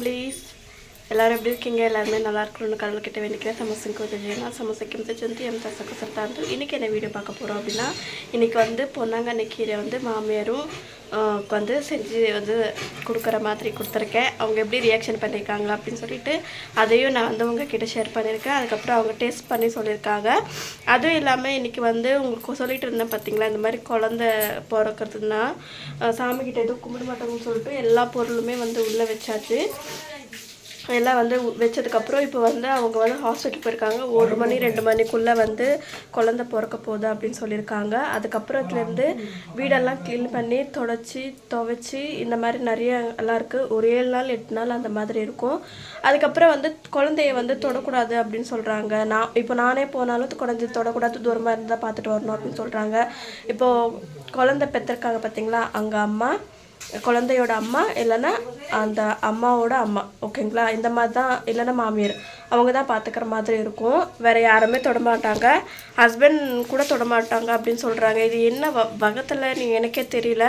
Please எல்லோரும் எப்படி இருக்கீங்க? எல்லாருமே நல்லா இருக்கணும்னு கடவுள்கிட்ட வேண்டிக்கிறேன். சமோசைக்கு உதவினா சமோசைக்கு முதச்சொந்தி எம் தசக்கு சத்தாந்து இன்றைக்கி என்ன வீடியோ பார்க்க போகிறோம் அப்படின்னா இன்றைக்கி வந்து பொன்னாங்கண்ணி கீரை வந்து மாமியாரும் வந்து செஞ்சு வந்து கொடுக்குற மாதிரி கொடுத்துருக்கேன். அவங்க எப்படி ரியாக்ஷன் பண்ணியிருக்காங்க அப்படின்னு சொல்லிட்டு அதையும் நான் வந்து உங்ககிட்ட ஷேர் பண்ணியிருக்கேன். அதுக்கப்புறம் அவங்க டேஸ்ட் பண்ணி சொல்லியிருக்காங்க. அதுவும் இல்லாமல் இன்றைக்கி வந்து உங்களுக்கு சொல்லிட்டு இருந்தேன் பார்த்தீங்களா இந்த மாதிரி குழந்த பிறக்கிறதுனா சாமிக்கிட்ட எதுவும் கும்பிட மாட்டோம்னு சொல்லிட்டு எல்லா பொருளுமே வந்து உள்ளே வச்சாச்சு. எல்லாம் வந்து வச்சதுக்கப்புறம் இப்போ வந்து அவங்க வந்து ஹாஸ்பிட்டல் போயிருக்காங்க. ஒரு மணி ரெண்டு மணிக்குள்ளே வந்து குழந்த பிறக்க போகுது அப்படின்னு சொல்லியிருக்காங்க. அதுக்கப்புறத்துலேருந்து வீடெல்லாம் க்ளீன் பண்ணி தொடச்சி துவைச்சி இந்த மாதிரி நிறைய எல்லாம் இருக்குது ஒரு ஏழு நாள் எட்டு நாள் அந்த மாதிரி இருக்கும். அதுக்கப்புறம் வந்து குழந்தைய வந்து தொடக்கூடாது அப்படின்னு சொல்கிறாங்க நான் இப்போ நானே போனாலும் குழந்தைய தொடக்கூடாது தூரமாக இருந்தால் பார்த்துட்டு வரணும் அப்படின்னு சொல்கிறாங்க இப்போது குழந்தை பெற்றிருக்காங்க பார்த்தீங்களா அங்கே அம்மா குழந்தையோட அம்மா இல்லைன்னா அந்த அம்மாவோட அம்மா ஓகேங்களா இந்த மாதிரி தான் இல்லைன்னா மாமியார். அவங்க தான் பார்த்துக்கிற மாதிரி இருக்கும். வேறு யாருமே தொடமாட்டாங்க. ஹஸ்பண்ட் கூட தொடமாட்டாங்க அப்படின்னு சொல்கிறாங்க இது என்ன வ வகத்தில் நீங்கள் எனக்கே தெரியல.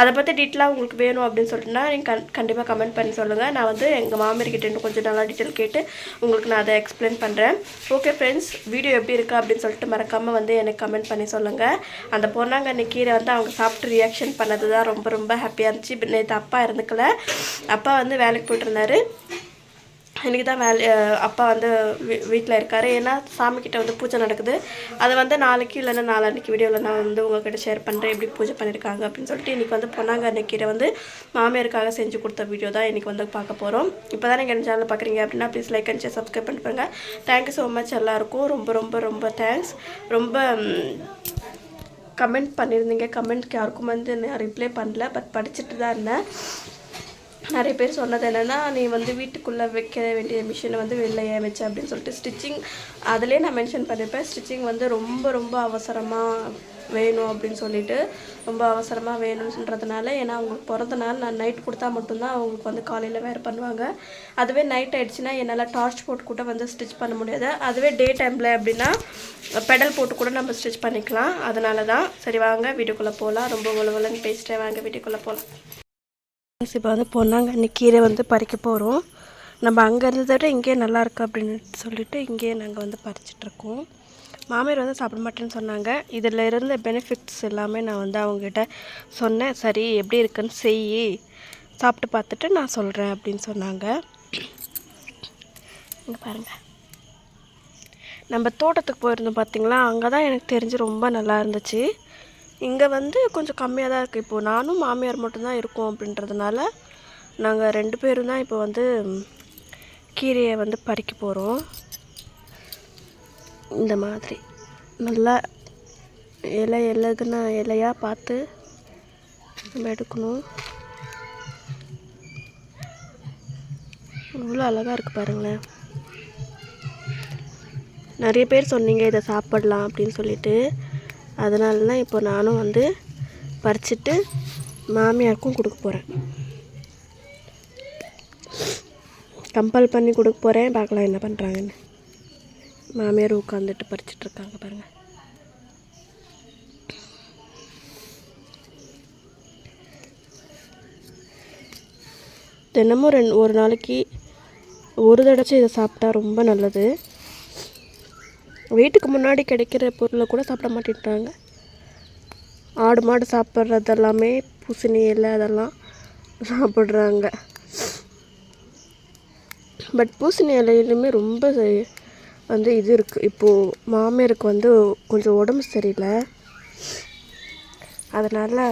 அதை பற்றி டீட்டெயிலாக உங்களுக்கு வேணும் அப்படின்னு சொல்லிட்டுனா நீங்கள் கண் கண்டிப்பாக கமெண்ட் பண்ணி சொல்லுங்கள் நான் வந்து எங்கள் மாமியார்கிட்ட இன்னும் கொஞ்சம் நல்லா டீட்டெயில் கேட்டு உங்களுக்கு நான் அதை எக்ஸ்பிளைன் பண்ணுறேன் ஓகே ஃப்ரெண்ட்ஸ் வீடியோ எப்படி இருக்குது அப்படின்னு சொல்லிட்டு மறக்காமல் வந்து எனக்கு கமெண்ட் பண்ணி சொல்லுங்கள் அந்த பொன்னாங்கண்ணி கீரை வந்து அவங்க சாப்பிட்டு ரியாக்ஷன் பண்ணது தான் ரொம்ப ரொம்ப ஹாப்பியாக இருந்துச்சு. நேற்று அப்பா இருந்துக்கல. அப்பா வந்து வேலைக்கு போயிட்டுருந்தாரு இன்றைக்கி தான் வேலை அப்பா வந்து வீ வீட்டில் இருக்கார். ஏன்னா சாமிக்கிட்ட வந்து பூஜை நடக்குது. அதை வந்து நாளைக்கு இல்லைன்னா நாளான்னைக்கு வீடியோவில் நான் வந்து உங்ககிட்ட ஷேர் பண்ணுறேன் எப்படி பூஜை பண்ணியிருக்காங்க அப்படின்னு சொல்லிட்டு இன்றைக்கி வந்து பொன்னாங்க கீரை வந்து மாமியாருக்காக செஞ்சு கொடுத்த வீடியோ தான் இன்றைக்கி வந்து பார்க்க போகிறோம் இப்போ தான் நீங்கள் என் சேனல் பார்க்குறீங்க அப்படின்னா please like and share subscribe பண்ணிப்பாங்க தேங்க்யூ ஸோ மச் எல்லாருக்கும். ரொம்ப ரொம்ப ரொம்ப தேங்க்ஸ் ரொம்ப கமெண்ட் பண்ணியிருந்தீங்க கமெண்ட்க்கு யாருக்கும் வந்து நான் ரிப்ளை பண்ணல பட் படிச்சுட்டு தான் இருந்தேன். நிறைய பேர் சொன்னது என்னென்னா நீ வந்து வீட்டுக்குள்ளே வைக்க வேண்டிய மிஷினை வந்து வெளில ஏன் வச்ச அப்படின்னு சொல்லிட்டு ஸ்டிச்சிங் அதிலே நான் மென்ஷன் பண்ணியிருப்பேன் ஸ்டிச்சிங் வந்து ரொம்ப ரொம்ப அவசரமாக வேணும் அப்படின்னு சொல்லிட்டு ரொம்ப அவசரமாக வேணும்ன்றதுனால ஏன்னா அவங்களுக்கு பிறந்த நாள் நான் நைட் கொடுத்தா மட்டும்தான் அவங்களுக்கு வந்து காலையில் வேறு பண்ணுவாங்க. அதுவே நைட் ஆகிடுச்சுன்னா என்னால் டார்ச் போட்டு கூட வந்து ஸ்டிச் பண்ண முடியாது. அதுவே டே டைமில் அப்படின்னா பெடல் போட்டு கூட நம்ம ஸ்டிச் பண்ணிக்கலாம். அதனால தான் சரி வாங்க வீட்டுக்குள்ளே போகலாம் ரொம்ப உழவுலன்னு பேசிட்டே வாங்க வீட்டுக்குள்ளே போகலாம் இப்போ வந்து பொன்னாங்கண்ணி கீரை வந்து பறிக்க போகிறோம் நம்ம அங்கே இருந்ததை விட இங்கேயே நல்லாயிருக்கு அப்படின்னு சொல்லிட்டு இங்கேயே நாங்கள் வந்து பறிச்சிட்ருக்கோம் மாமியார் வந்து சாப்பிட மாட்டேன்னு சொன்னாங்க. இதில் இருந்த பெனிஃபிட்ஸ் எல்லாமே நான் வந்து அவங்ககிட்ட சொன்னேன். சரி எப்படி இருக்குன்னு செய் சாப்பிட்டு பார்த்துட்டு நான் சொல்கிறேன் அப்படின்னு சொன்னாங்க. இங்கே பாருங்கள் நம்ம தோட்டத்துக்கு போயிருந்தோம் பார்த்தீங்களா அங்கே தான் எனக்கு தெரிஞ்சு ரொம்ப நல்லா இருந்துச்சு. இங்கே வந்து கொஞ்சம் கம்மியாக தான் இருக்குது இப்போது நானும் மாமியார் மட்டும்தான் இருக்கோம் அப்படின்றதுனால நாங்கள் ரெண்டு பேரும் தான் இப்போ வந்து கீரையை வந்து பறிக்க போகிறோம் இந்த மாதிரி. நல்லா இலை இலகுன இலையாக பார்த்து நம்ம எடுக்கணும். இவ்வளோ அழகாக இருக்குது பாருங்களேன். நிறைய பேர் சொன்னீங்க இதை சாப்பிடலாம் அப்படின்னு சொல்லிட்டு. அதனால தான் இப்போ நானும் வந்து பறிச்சிட்டு மாமியாருக்கும் கொடுக்க போகிறேன் கம்பல் பண்ணி கொடுக்க போகிறேன் பார்க்கலாம் என்ன பண்ணுறாங்கன்னு மாமியார் உட்காந்துட்டு பறிச்சிட்டு இருக்காங்க பாருங்கள் தினமும் ரெண்டு ஒரு நாளைக்கு ஒரு தடவை இதை சாப்பிட்டா ரொம்ப நல்லது. வீட்டுக்கு முன்னாடி கிடைக்கிற பொருளை கூட சாப்பிட மாட்டேன்றாங்க. ஆடு மாடு சாப்பிட்றது எல்லாமே பூசணி இலை அதெல்லாம் சாப்பிட்றாங்க. பட் பூசணி இலையிலுமே ரொம்ப வந்து இது இருக்குது இப்போது மாமியாருக்கு வந்து கொஞ்சம் உடம்பு சரியில்லை. அதனால்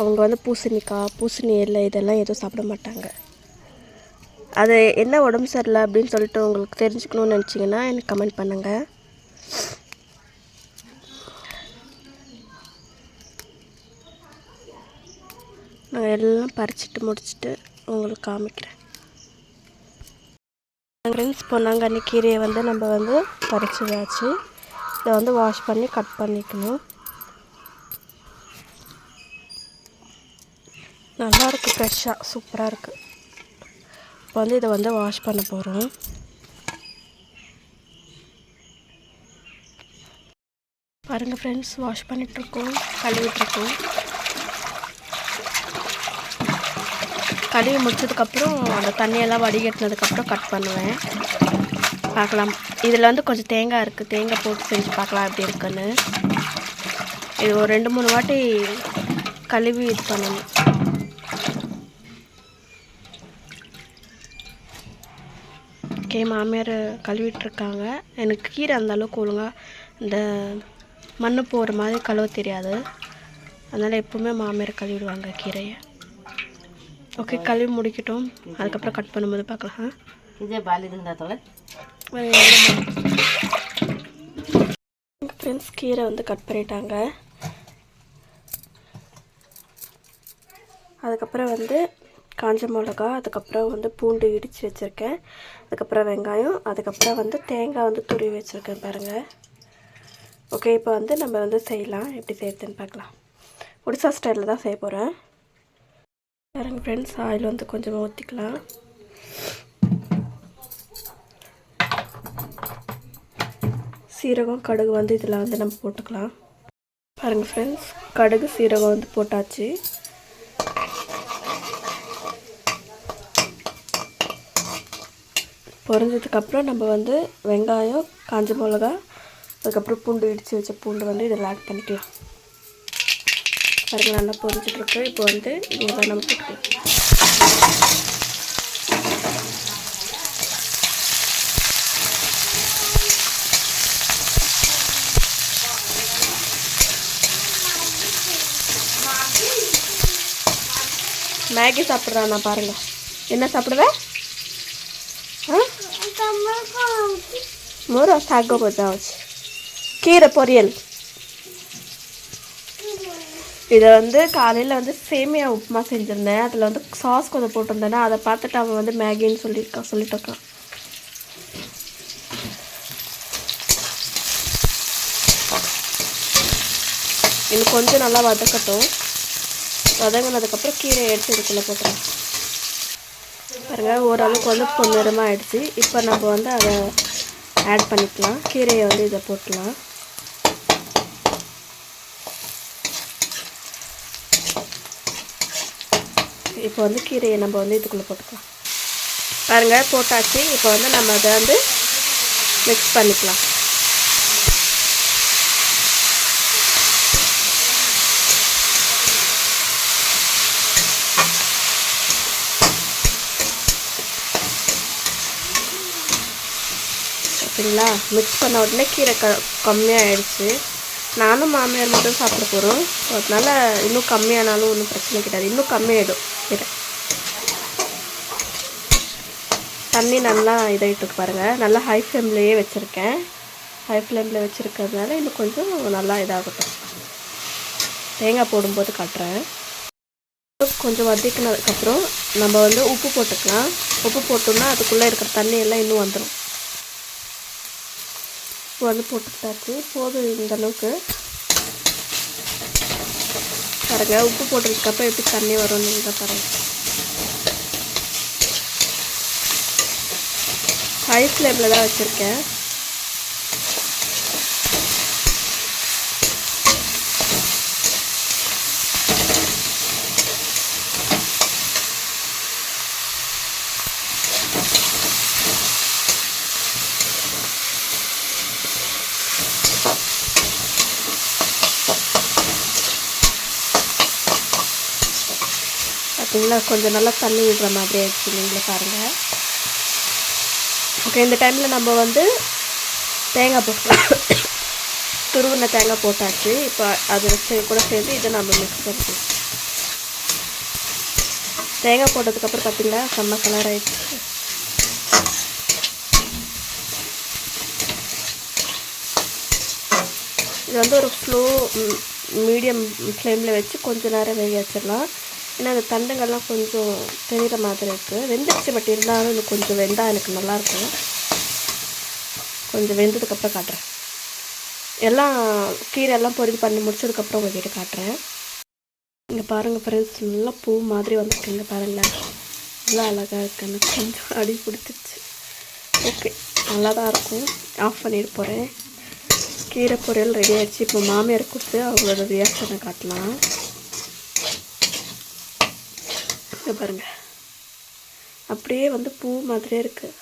அவங்க வந்து பூசணிக்காய் பூசணி இலை இதெல்லாம் எதுவும் சாப்பிட மாட்டாங்க. அது என்ன உடம்பு சரியில்லை அப்படின்னு சொல்லிட்டு உங்களுக்கு தெரிஞ்சுக்கணும்னு நினச்சிங்கன்னா எனக்கு கமெண்ட் பண்ணுங்கள் நான் எல்லாம் பறிச்சிட்டு முடிச்சுட்டு உங்களுக்கு காமிக்கிறேன். ஃப்ரெண்ட்ஸ் பொன்னாங்கண்ணி கீரையை வந்து நம்ம வந்து பறிச்சுதாச்சு இதை வந்து வாஷ் பண்ணி கட் பண்ணிக்கணும். நல்லாயிருக்கு ஃப்ரெஷ்ஷாக சூப்பராக இருக்குது இப்போ வந்து இதை வந்து வாஷ் பண்ண போகிறோம் பாருங்கள் ஃப்ரெண்ட்ஸ் வாஷ் பண்ணிகிட்ருக்கோம் கழுவிட்டுருக்கோம். கழுவி முடிச்சதுக்கப்புறம் அந்த தண்ணியெல்லாம் வடிகட்டினதுக்கப்புறம் கட் பண்ணுவேன். பார்க்கலாம். இதில் வந்து கொஞ்சம் தேங்காய் இருக்குது தேங்காய் போட்டு செஞ்சு பார்க்கலாம் எப்படி இருக்குன்னு. இது ஒரு ரெண்டு மூணு வாட்டி கழுவி இது பண்ணணும். ஓகே மாமியார் கழுவிட்டுருக்காங்க. எனக்கு கீரை அந்தளவுக்கு ஒழுங்காக இந்த மண் போகிற மாதிரி கழுவ தெரியாது. அதனால் எப்போவுமே மாமியார் கழுவிடுவாங்க கீரையை. ஓகே கழுவி முடிக்கட்டும். அதுக்கப்புறம் கட் பண்ணும்போது பார்க்கலாம். இதே பாலி எங்கள் ஃப்ரெண்ட்ஸ் கீரை வந்து கட் பண்ணிட்டாங்க. அதுக்கப்புறம் வந்து காஞ்ச மிளகா அதுக்கப்புறம் வந்து பூண்டு இடித்து வச்சுருக்கேன். அதுக்கப்புறம் வெங்காயம் அதுக்கப்புறம் வந்து தேங்காய் வந்து துருவி வச்சுருக்கேன் பாருங்கள் ஓகே இப்போ வந்து நம்ம வந்து செய்யலாம். எப்படி செய்யறதுன்னு பார்க்கலாம். ஒடிசா ஸ்டைலில் தான் செய்ய போகிறேன் பாருங்க ஃப்ரெண்ட்ஸ் ஆயில் வந்து கொஞ்சமாக ஊற்றிக்கலாம் சீரகம் கடுகு வந்து இதில் வந்து நம்ம போட்டுக்கலாம். பாருங்கள் ஃப்ரெண்ட்ஸ் கடுகு சீரகம் வந்து போட்டாச்சு. பொரிஞ்சதுக்கப்புறம் நம்ம வந்து வெங்காயம் காஞ்ச மிளகா அதுக்கப்புறம் பூண்டு இடித்து வச்ச பூண்டு வந்து இதில் ஆட் பண்ணிக்கலாம். பாருங்கள் நல்லா பொரிஞ்சிட்ருக்கு. இப்போ வந்து இதில் நம்ம போட்டுக்கலாம் மேகி சாப்பிட்றான் நான் பாருங்கள் என்ன சாப்பிடுவேன் ମୋର ଶାଗ ଭଜା ଅଛି கீரை பொரியல் இதை வந்து காலையில் வந்து சேமியா உப்புமா செஞ்சுருந்தேன் அதில் வந்து சாஸ் கொஞ்சம் போட்டிருந்தேன்னா அதை பார்த்துட்டு அவன் வந்து மேகின்னு சொல்லியிருக்கான் சொல்லிட்டு இருக்கான் இன்னும் கொஞ்சம் நல்லா வதக்கட்டும் வதங்கினதுக்கப்புறம் கீரை எடுத்து இதுக்குள்ளே போட்டுருவேன் பாருங்க ஓரளவுக்கு வந்து பொன்னிறமாக ஆயிடுச்சு இப்போ நம்ம வந்து அதை ஆட் பண்ணிக்கலாம். கீரையை வந்து இதை போட்டலாம் இப்போ வந்து கீரையை நம்ம வந்து இதுக்குள்ளே போட்டுக்கலாம். பாருங்க போட்டாச்சு. இப்போ வந்து நம்ம அதை வந்து மிக்ஸ் பண்ணிக்கலாம். பார்த்தீங்களா மிக்ஸ் பண்ண உடனே கீரை க கம்மியாகிடுச்சு நானும் மாமியார் மட்டும் சாப்பிட போகிறோம் அதனால் இன்னும் கம்மியானாலும் ஒன்றும் பிரச்சனை கிடையாது. இன்னும் கம்மியாயிடும் கீரை. தண்ணி நல்லா இதாகிட்டு பாருங்கள் நல்லா ஹை ஃப்ளேம்லேயே வச்சுருக்கேன். ஹை ஃப்ளேமில் வச்சுருக்கிறதுனால இன்னும் கொஞ்சம் நல்லா இதாகட்டும். தேங்காய் போடும்போது காட்டுறேன். கொஞ்சம் வதக்கினதுக்கப்புறம் நம்ம வந்து உப்பு போட்டுக்கலாம். உப்பு போட்டோம்னா அதுக்குள்ளே இருக்கிற தண்ணி எல்லாம் இன்னும் வந்துடும் வந்து போட்டுக்கிட்டாச்சு. போதும் இந்த அளவுக்கு. பாருங்க உப்பு போட்டதுக்கப்புறம் எப்படி தண்ணி வரும்னு தான் பாருங்க. ஹை ஃப்ளேமில் தான் வச்சுருக்கேன். பார்த்தீங்களா கொஞ்சம் நல்லா தண்ணி விடுற மாதிரி ஆயிடுச்சு. நீங்களே பாருங்கள் ஓகே இந்த டைமில் நம்ம வந்து தேங்காய் போட்டு துருவின தேங்காய் போட்டாச்சு. இப்போ அது கூட சேர்ந்து இதை நம்ம மிக்ஸ் பண்ணிக்கலாம் தேங்காய் போட்டதுக்கப்புறம் பார்த்திங்கன்னா செம்ம கலர் ஆயிடுச்சு. இது வந்து ஒரு ஸ்லோ மீடியம் ஃப்ளேமில் வச்சு கொஞ்சம் நேரம் வேக வச்சிடலாம். ஏன்னா அந்த தண்டுங்கள்லாம் கொஞ்சம் தெரிகிற மாதிரி இருக்குது வெந்துடுச்சு பட் இருந்தாலும் இது கொஞ்சம் வெந்தால் எனக்கு நல்லாயிருக்கும் கொஞ்சம் வெந்ததுக்கப்புறம் காட்டுறேன். எல்லாம் கீரை எல்லாம் பொரியல் பண்ணி முடிச்சதுக்கப்புறம் உங்ககிட்ட காட்டுறேன். இங்கே பாருங்கள் ஃப்ரெண்ட்ஸ் நல்லா பூ மாதிரி வந்துருக்குங்க பாருங்களேன் நல்லா அழகாக இருக்குன்னு எனக்கு கொஞ்சம் அடி பிடிச்சிருச்சு. ஓகே நல்லா தான் இருக்கும். ஆஃப் பண்ணிட்டு போகிறேன் கீரை பொரியல் ரெடி ஆகிடுச்சு இப்போ மாமியார் கொடுத்து அவங்களோட ரியாக்ஷனை காட்டலாம். இதை பாருங்கள் அப்படியே வந்து பூ மாதிரியே இருக்குது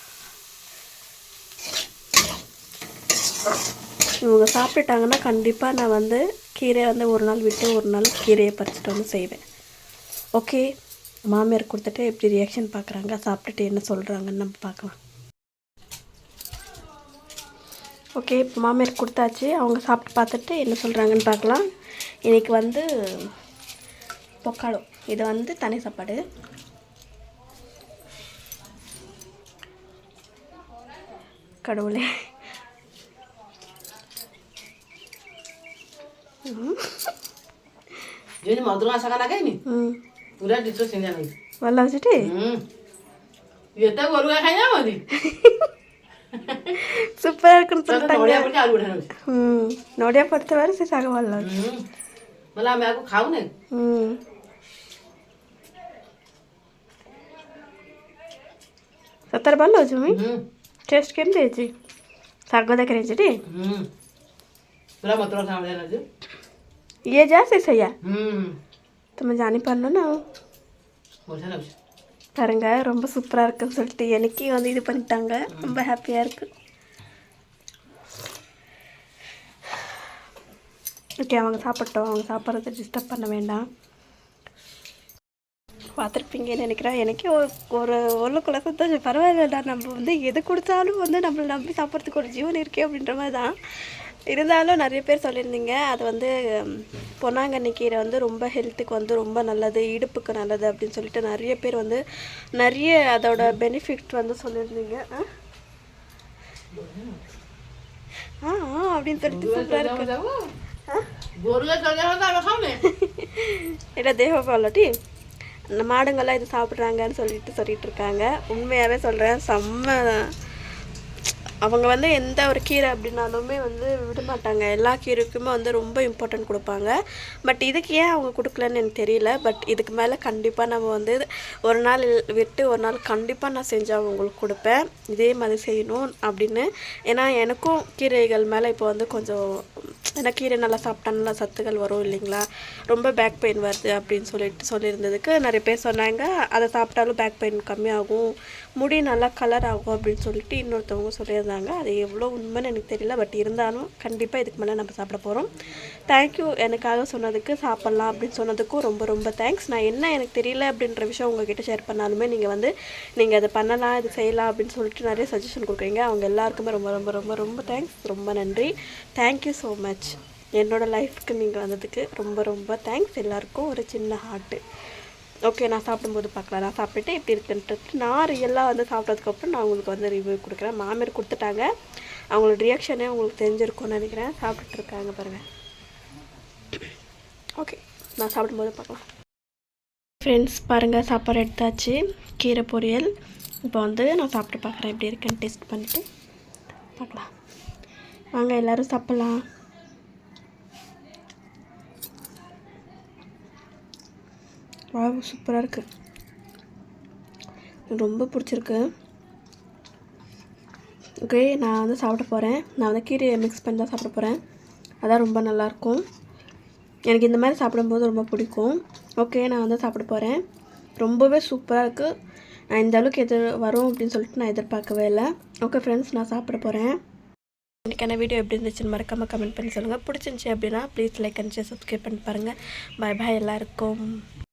இவங்க சாப்பிட்டுட்டாங்கன்னா கண்டிப்பாக நான் வந்து கீரை வந்து ஒரு நாள் விட்டு ஒரு நாள் கீரையை பறிச்சுட்டு வந்து செய்வேன். ஓகே மாமியார் கொடுத்துட்டு எப்படி ரியாக்ஷன் பார்க்குறாங்க சாப்பிட்டுட்டு என்ன சொல்கிறாங்கன்னு நம்ம பார்க்கலாம். ஓகே இப்போ மாமியார் கொடுத்தாச்சு அவங்க சாப்பிட்டு பார்த்துட்டு என்ன சொல்கிறாங்கன்னு பார்க்கலாம். இன்றைக்கி வந்து பொக்காளோ இது வந்து தனி சாப்பாடு கடவுளே. ம் Hmm. Nih? சூப்பராக இருக்குன்னு Soalnya சொல்லிட்டாங்க tahu dia pergi ସତରେ ଭଲ ଅଛି ମୁଇଁ Hmm. ଟେଷ୍ଟ କେମିତି ହେଇଛି ଶାଗ ଦେଖରେ ହେଇଛି ଟି Hmm. Udah mau terus sama dia lagi. ଇଏ ଯା ସେ ସେଇଆ Hmm. તમે ଜାଣିପାରୁନ ନା ଆଉ Mau sana bisa. பாருங்க ரொம்ப சூப்பராக இருக்குன்னு சொல்லிட்டு எனக்கு வந்து இது பண்ணிட்டாங்க ரொம்ப ஹாப்பியாக இருக்கு ஓகே அவங்க சாப்பிட்டோம் அவங்க சாப்பிட்றத டிஸ்டர்ப் பண்ண வேண்டாம் பார்த்துருப்பீங்கன்னு நினைக்கிறேன். எனக்கே ஒரு ஒரு உள்ளுக்குள்ள சந்தோஷம் பரவாயில்லடா நம்ம வந்து எது கொடுத்தாலும் வந்து நம்மளை நம்பி சாப்பிட்றதுக்கு ஒரு ஜீவன் இருக்கே அப்படின்ற மாதிரி தான். இருந்தாலும் நிறைய பேர் சொல்லியிருந்தீங்க. அது வந்து பொன்னாங்கண்ணி கீரை வந்து ரொம்ப ஹெல்த்துக்கு வந்து ரொம்ப நல்லது இடுப்புக்கு நல்லது அப்படின்னு சொல்லிட்டு நிறைய பேர் வந்து நிறைய அதோட பெனிஃபிட் வந்து சொல்லியிருந்தீங்க. ஆ? ஆ அப்படின்னு சொல்லிட்டு சூப்பராக இருக்கு ஆ? Baru kan இந்த மாடுங்கள்லாம் இது சாப்பிட்றாங்கன்னு சொல்லிட்டு சொல்லிட்டு இருக்காங்க உண்மையாகவே சொல்கிறேன் செம்ம அவங்க வந்து எந்த ஒரு கீரை அப்படின்னாலுமே வந்து விட மாட்டாங்க. எல்லா கீரைக்குமே வந்து ரொம்ப இம்பார்ட்டன்ட் கொடுப்பாங்க. பட் இதுக்கு ஏன் அவங்க கொடுக்கலன்னு எனக்கு தெரியல. பட் இதுக்கு மேலே கண்டிப்பாக நம்ம வந்து ஒரு நாள் விட்டு ஒரு நாள் கண்டிப்பாக நான் செஞ்சு அவங்களுக்கு கொடுப்பேன். இதே மாதிரி செய்யணும் அப்படின்னு. ஏன்னா எனக்கும் கீரைகள் மேலே இப்போ வந்து கொஞ்சம் ஏன்னா கீரை நல்லா சாப்பிட்டா நல்லா சத்துக்கள் வரும் இல்லைங்களா? ரொம்ப பேக் பெயின் வருது அப்படின்னு சொல்லிட்டு சொல்லியிருந்ததுக்கு நிறைய பேர் சொன்னாங்க. அதை சாப்பிட்டாலும் பேக் பெயின் கம்மியாகும். முடி நல்லா கலர் ஆகும் அப்படின்னு சொல்லிட்டு இன்னொருத்தவங்க சொல்லியிருந்தாங்க. அது எவ்வளோ உண்மைன்னு எனக்கு தெரியல. பட் இருந்தாலும் கண்டிப்பாக இதுக்கு மேலே நம்ம சாப்பிட போகிறோம் தேங்க்யூ எனக்காக சொன்னதுக்கு சாப்பிட்லாம் அப்படின்னு சொன்னதுக்கும் ரொம்ப ரொம்ப தேங்க்ஸ் நான் என்ன எனக்கு தெரியல அப்படின்ற விஷயம் உங்ககிட்ட ஷேர் பண்ணாலுமே நீங்கள் வந்து நீங்கள் அதை பண்ணலாம் இது செய்யலாம் அப்படின்னு சொல்லிட்டு நிறைய சஜஷன் கொடுக்குறீங்க. அவங்க எல்லாருக்குமே ரொம்ப ரொம்ப ரொம்ப ரொம்ப தேங்க்ஸ் ரொம்ப நன்றி. தேங்க்யூ ஸோ மச் என்னோட லைஃப்க்கு நீங்கள் வந்ததுக்கு ரொம்ப ரொம்ப தேங்க்ஸ் எல்லாருக்கும் ஒரு சின்ன ஹார்ட்டு ஓகே நான் சாப்பிடும்போது பார்க்கலாம் நான் சாப்பிட்டுட்டு எப்படி இருக்குன்றது நான் ரியலாக வந்து சாப்பிட்டதுக்கப்புறம் நான் உங்களுக்கு வந்து ரிவ்யூ கொடுக்குறேன். மாமியார் கொடுத்துட்டாங்க. அவங்களோட ரியாக்ஷனே உங்களுக்கு தெரிஞ்சிருக்கும்னு நினைக்கிறேன். சாப்பிட்டுட்டு இருக்காங்க பாருங்கள் ஓகே நான் சாப்பிடும்போது பார்க்கலாம். ஃப்ரெண்ட்ஸ் பாருங்கள் சாப்பாடு எடுத்தாச்சு. கீரை பொரியல். இப்போ வந்து நான் சாப்பிட்டு பார்க்குறேன் எப்படி இருக்குன்னு டேஸ்ட் பண்ணிவிட்டு பார்க்கலாம். வாங்க எல்லோரும் சாப்பிட்லாம். வா சூப்பராக இருக்குது ரொம்ப பிடிச்சிருக்கு. ஓகே நான் வந்து சாப்பிட போகிறேன் நான் வந்து கீரையை மிக்ஸ் பண்ணி தான் சாப்பிட போகிறேன் அதான் ரொம்ப நல்லாயிருக்கும். எனக்கு இந்த மாதிரி சாப்பிடும்போது ரொம்ப பிடிக்கும். ஓகே நான் வந்து சாப்பிட போகிறேன் ரொம்பவே சூப்பராக இருக்குது நான் இந்த அளவுக்கு எதிர் வரும் அப்படின்னு சொல்லிட்டு நான் எதிர்பார்க்கவே இல்லை. ஓகே ஃப்ரெண்ட்ஸ் நான் சாப்பிட போகிறேன் இன்றைக்கான வீடியோ எப்படி இருந்துச்சுன்னு மறக்காமல் கமெண்ட் பண்ணி சொல்லுங்கள் பிடிச்சிருந்துச்சி அப்படின்னா ப்ளீஸ் லைக் அண்ட் சப்ஸ்கிரைப் பண்ணி பாருங்கள் பாய் பாய் எல்லாருக்கும்.